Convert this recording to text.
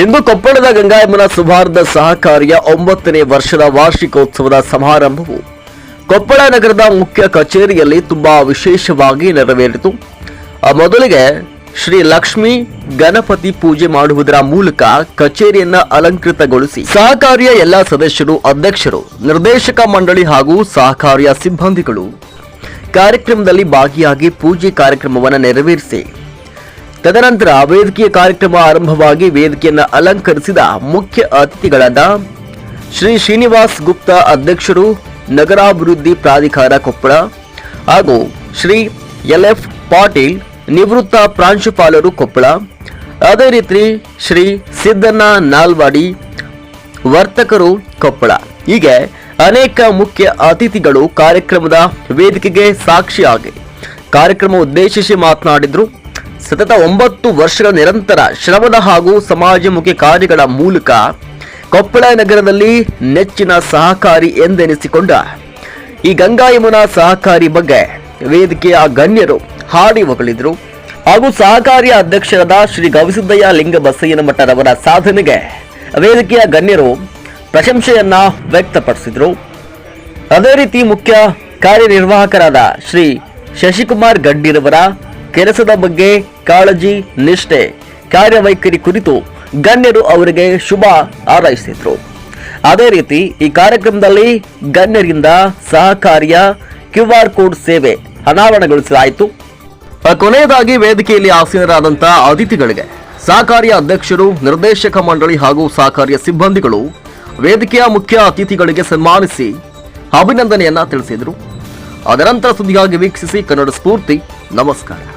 ಇಂದು ಕೊಪ್ಪಳದ ಗಂಗಾಯಮ್ಮನ ಸುಭಾರದ ಸಹಕಾರಿಯ ಒಂಬತ್ತನೇ ವರ್ಷದ ವಾರ್ಷಿಕೋತ್ಸವದ ಸಮಾರಂಭವು ಕೊಪ್ಪಳ ನಗರದ ಮುಖ್ಯ ಕಚೇರಿಯಲ್ಲಿ ತುಂಬಾ ವಿಶೇಷವಾಗಿ ನೆರವೇರಿತು. ಮೊದಲಿಗೆ ಶ್ರೀ ಲಕ್ಷ್ಮಿ ಗಣಪತಿ ಪೂಜೆ ಮಾಡುವುದರ ಮೂಲಕ ಕಚೇರಿಯನ್ನ ಅಲಂಕೃತಗೊಳಿಸಿ ಸಹಕಾರಿಯ ಎಲ್ಲ ಸದಸ್ಯರು, ಅಧ್ಯಕ್ಷರು, ನಿರ್ದೇಶಕ ಮಂಡಳಿ ಹಾಗೂ ಸಹಕಾರಿಯ ಸಿಬ್ಬಂದಿಗಳು ಕಾರ್ಯಕ್ರಮದಲ್ಲಿ ಭಾಗಿಯಾಗಿ ಪೂಜೆ ಕಾರ್ಯಕ್ರಮವನ್ನು ನೆರವೇರಿಸಿ ತದನಂತರ ವೇದಿಕೆಯ ಕಾರ್ಯಕ್ರಮ ಆರಂಭವಾಗಿ ವೇದಿಕೆಯನ್ನು ಅಲಂಕರಿಸಿದ ಮುಖ್ಯ ಅತಿಥಿಗಳಾದ ಶ್ರೀ ಶ್ರೀನಿವಾಸ್ ಗುಪ್ತಾ ಅಧ್ಯಕ್ಷರು, ನಗರಾಭಿವೃದ್ಧಿ ಪ್ರಾಧಿಕಾರ ಕೊಪ್ಪಳ ಹಾಗೂ ಶ್ರೀ ಎಲ್ ಎಫ್ ಪಾಟೀಲ್ ನಿವೃತ್ತ ಪ್ರಾಂಶುಪಾಲರು ಕೊಪ್ಪಳ. ಅದೇ ರೀತಿ ಶ್ರೀ ಸಿದ್ದಣ್ಣ ನಾಲ್ವಾಡಿ ವರ್ತಕರು ಕೊಪ್ಪಳ. ಹೀಗೆ ಅನೇಕ ಮುಖ್ಯ ಅತಿಥಿಗಳು ಕಾರ್ಯಕ್ರಮದ ವೇದಿಕೆಗೆ ಸಾಕ್ಷಿಯಾಗಿ ಕಾರ್ಯಕ್ರಮ ಉದ್ದೇಶಿಸಿ ಮಾತನಾಡಿದ್ರು. ಸತತ ಒಂಬತ್ತು ವರ್ಷಗಳ ನಿರಂತರ ಶ್ರಮದ ಹಾಗೂ ಸಮಾಜಮುಖಿ ಕಾರ್ಯಗಳ ಮೂಲಕ ಕೊಪ್ಪಳ ನಗರದಲ್ಲಿ ನೆಚ್ಚಿನ ಸಹಕಾರಿ ಎಂದೆನಿಸಿಕೊಂಡ ಈ ಗಂಗಾ ಯಮುನಾ ಸಹಕಾರಿ ಬಗ್ಗೆ ವೇದಿಕೆಯ ಗಣ್ಯರು ಹಾಡಿ ಹೊಗಳಿದ್ರು. ಹಾಗೂ ಸಹಕಾರಿಯ ಅಧ್ಯಕ್ಷರಾದ ಶ್ರೀ ಗವಿಸಿದ್ದಯ್ಯ ಲಿಂಗ ಬಸಯ್ಯನ ಮಠರವರ ಸಾಧನೆಗೆ ವೇದಿಕೆಯ ಗಣ್ಯರು ಪ್ರಶಂಸೆಯನ್ನ ವ್ಯಕ್ತಪಡಿಸಿದ್ರು. ಅದೇ ರೀತಿ ಮುಖ್ಯ ಕಾರ್ಯನಿರ್ವಾಹಕರಾದ ಶ್ರೀ ಶಶಿಕುಮಾರ್ ಗಡ್ಡಿರವರ ಕೆಲಸದ ಬಗ್ಗೆ ಕಾಳಜಿ, ನಿಷ್ಠೆ, ಕಾರ್ಯವೈಖರಿ ಕುರಿತು ಗಣ್ಯರು ಅವರಿಗೆ ಶುಭ ಹಾರೈಸಿದ್ರು. ಅದೇ ರೀತಿ ಈ ಕಾರ್ಯಕ್ರಮದಲ್ಲಿ ಗಣ್ಯರಿಂದ ಸಹಕಾರಿಯ ಕ್ಯೂ ಆರ್ ಕೋಡ್ ಸೇವೆ ಅನಾವರಣಗೊಳಿಸಲಾಯಿತು. ಕೊನೆಯದಾಗಿ ವೇದಿಕೆಯಲ್ಲಿ ಆಸೀನರಾದಂತಹ ಅತಿಥಿಗಳಿಗೆ ಸಹಕಾರಿಯ ಅಧ್ಯಕ್ಷರು, ನಿರ್ದೇಶಕ ಮಂಡಳಿ ಹಾಗೂ ಸಹಕಾರಿಯ ಸಿಬ್ಬಂದಿಗಳು ವೇದಿಕೆಯ ಮುಖ್ಯ ಅತಿಥಿಗಳಿಗೆ ಸನ್ಮಾನಿಸಿ ಅಭಿನಂದನೆಯನ್ನ ತಿಳಿಸಿದರು. ಅದರಂತರ ಸುದ್ದಿಗಾಗಿ ವೀಕ್ಷಿಸಿ ಕನ್ನಡ ಸ್ಫೂರ್ತಿ. ನಮಸ್ಕಾರ.